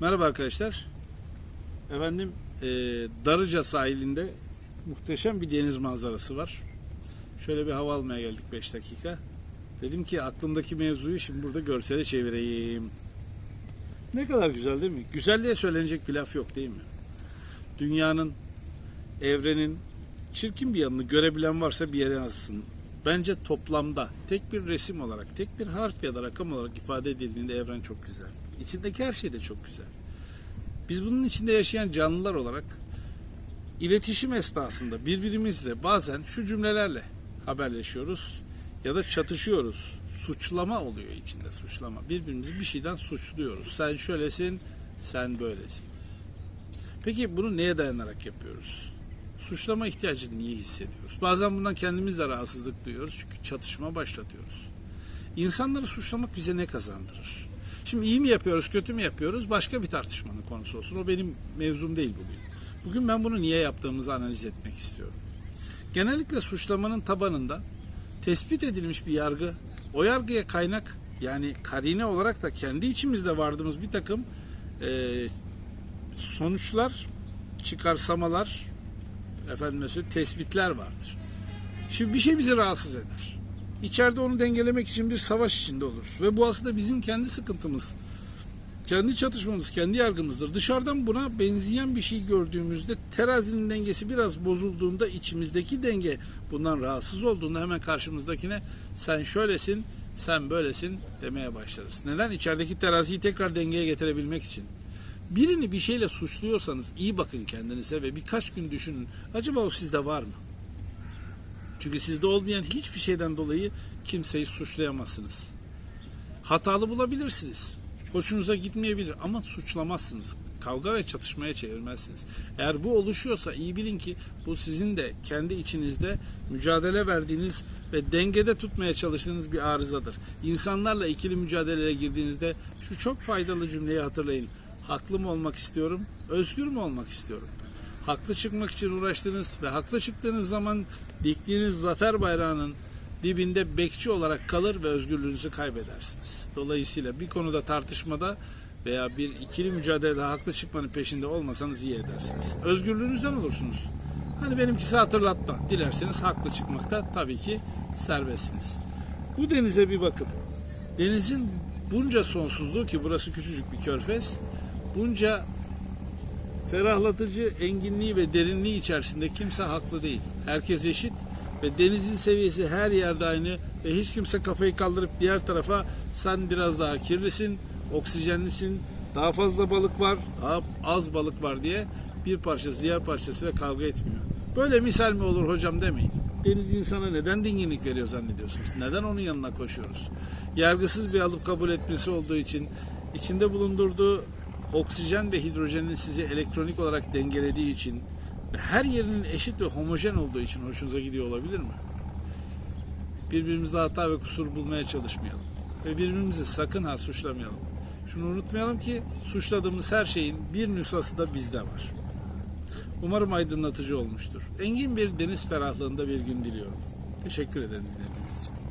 Merhaba arkadaşlar. Efendim e, Darıca sahilinde muhteşem bir deniz manzarası var. Şöyle bir hava almaya geldik 5 dakika. Dedim ki aklımdaki mevzuyu şimdi burada görsele çevireyim. Ne kadar güzel değil mi? Güzelliğe söylenecek bir laf yok değil mi? Dünyanın, evrenin çirkin bir yanını görebilen varsa bir yere yazsın. Bence toplamda tek bir resim olarak, tek bir harf ya da rakam olarak ifade edildiğinde evren çok güzel. İçindeki her şey de çok güzel. Biz bunun içinde yaşayan canlılar olarak iletişim esnasında birbirimizle bazen şu cümlelerle haberleşiyoruz ya da çatışıyoruz. Suçlama oluyor içinde suçlama. Birbirimizi bir şeyden suçluyoruz. Sen şöylesin, sen böylesin. Peki bunu neye dayanarak yapıyoruz? Suçlama ihtiyacını niye hissediyoruz? Bazen bundan kendimiz de rahatsızlık duyuyoruz çünkü çatışma başlatıyoruz. İnsanları suçlamak bize ne kazandırır? Şimdi iyi mi yapıyoruz, kötü mü yapıyoruz? Başka bir tartışmanın konusu olsun. O benim mevzum değil bugün. Bugün ben bunu niye yaptığımızı analiz etmek istiyorum. Genellikle suçlamanın tabanında tespit edilmiş bir yargı, o yargıya kaynak yani karine olarak da kendi içimizde vardığımız bir takım e, sonuçlar, çıkarsamalar, efendim söyleyeyim, tespitler vardır. Şimdi bir şey bizi rahatsız eder. İçeride onu dengelemek için bir savaş içinde olur. Ve bu aslında bizim kendi sıkıntımız. Kendi çatışmamız, kendi yargımızdır. Dışarıdan buna benzeyen bir şey gördüğümüzde terazinin dengesi biraz bozulduğunda içimizdeki denge bundan rahatsız olduğunda hemen karşımızdakine sen şöylesin, sen böylesin demeye başlarız. Neden? İçerideki teraziyi tekrar dengeye getirebilmek için. Birini bir şeyle suçluyorsanız iyi bakın kendinize ve birkaç gün düşünün. Acaba o sizde var mı? Çünkü sizde olmayan hiçbir şeyden dolayı kimseyi suçlayamazsınız. Hatalı bulabilirsiniz. Hoşunuza gitmeyebilir ama suçlamazsınız. Kavga ve çatışmaya çevirmezsiniz. Eğer bu oluşuyorsa iyi bilin ki bu sizin de kendi içinizde mücadele verdiğiniz ve dengede tutmaya çalıştığınız bir arızadır. İnsanlarla ikili mücadeleye girdiğinizde şu çok faydalı cümleyi hatırlayın. Haklı mı olmak istiyorum, özgür mü olmak istiyorum? Haklı çıkmak için uğraştınız ve haklı çıktığınız zaman diktiğiniz zafer bayrağının dibinde bekçi olarak kalır ve özgürlüğünüzü kaybedersiniz. Dolayısıyla bir konuda tartışmada veya bir ikili mücadelede haklı çıkmanın peşinde olmasanız iyi edersiniz. Özgürlüğünüzden olursunuz. Hani benimkisi hatırlatma. Dilerseniz haklı çıkmakta tabii ki serbestsiniz. Bu denize bir bakın. Denizin bunca sonsuzluğu ki burası küçücük bir körfez. Bunca ferahlatıcı enginliği ve derinliği içerisinde kimse haklı değil. Herkes eşit ve denizin seviyesi her yerde aynı ve hiç kimse kafayı kaldırıp diğer tarafa sen biraz daha kirlisin, oksijenlisin, daha fazla balık var, daha az balık var diye bir parçası diğer parçasıyla kavga etmiyor. Böyle misal mi olur hocam demeyin. Deniz insana neden dinginlik veriyor zannediyorsunuz? Neden onun yanına koşuyoruz? Yargısız bir alıp kabul etmesi olduğu için içinde bulundurduğu oksijen ve hidrojenin sizi elektronik olarak dengelediği için her yerinin eşit ve homojen olduğu için hoşunuza gidiyor olabilir mi? Birbirimizde hata ve kusur bulmaya çalışmayalım. Ve birbirimizi sakın ha suçlamayalım. Şunu unutmayalım ki suçladığımız her şeyin bir nüshası da bizde var. Umarım aydınlatıcı olmuştur. Engin bir deniz ferahlığında bir gün diliyorum. Teşekkür ederim dinlediğiniz için.